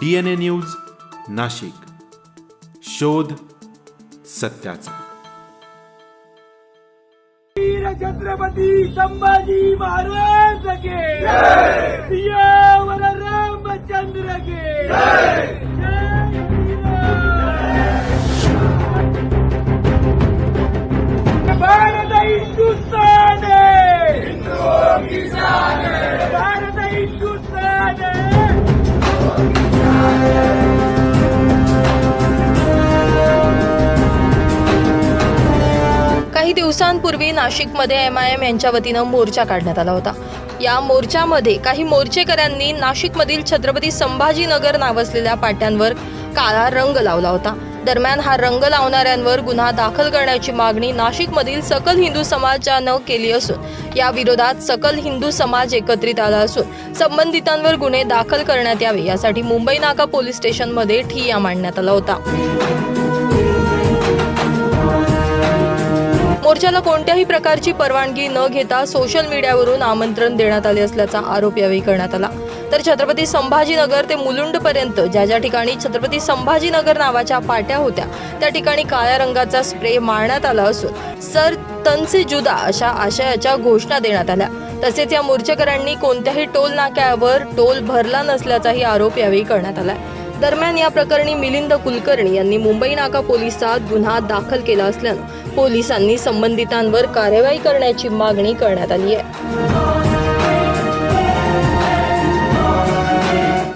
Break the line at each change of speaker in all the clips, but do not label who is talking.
D N A news Nashik. शोध सत्याचा.
छत्रपती संभाजी महाराज!
काही दिवसांपूर्वी नाशिकमध्ये एम आय एम यांच्या वतीनं मोर्चा काढण्यात आला होता. या मोर्चामध्ये काही मोर्चेकऱ्यांनी नाशिकमधील छत्रपती संभाजीनगर नावासलेल्या पाट्यांवर काळा रंग लावला होता. दरम्यान हा रंग लावणाऱ्यांवर गुन्हा दाखल करण्याची मागणी नाशिकमधील सकल हिंदू समाजानं केली असून या विरोधात सकल हिंदू समाज एकत्रित आला असून संबंधितांवर गुन्हे दाखल करण्यात यावे यासाठी मुंबई नाका पोलीस स्टेशनमध्ये ठिय्या मांडण्यात आला होता. मोर्चाला कोणत्याही प्रकारची परवानगी न घेता सोशल मीडियावरून आमंत्रण देण्यात आले असल्याचा आरोप यावेळी करण्यात आला. तर छत्रपती संभाजीनगर ते मुलुंडपर्यंत ज्या ज्या ठिकाणी छत्रपती संभाजीनगर नावाच्या पाट्या होत्या त्या ठिकाणी काळ्या रंगाचा स्प्रे मारण्यात आला असून सर तनसे जुदा अशा आशयाच्या घोषणा देण्यात आल्या. तसेच या मोर्चेकऱ्यांनी कोणत्याही टोल नाक्यावर टोल भरला नसल्याचाही आरोप यावेळी करण्यात आला दरम्यान या प्रकरणी मिलिंद कुलकर्णी यांनी मुंबई नाका पोलिसात गुन्हा दाखल केला असल्यानं पोलिसांनी संबंधितांवर कार्यवाही करण्याची मागणी करण्यात आली आहे.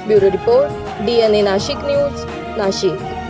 Bureau report DNA Nashik news Nashik.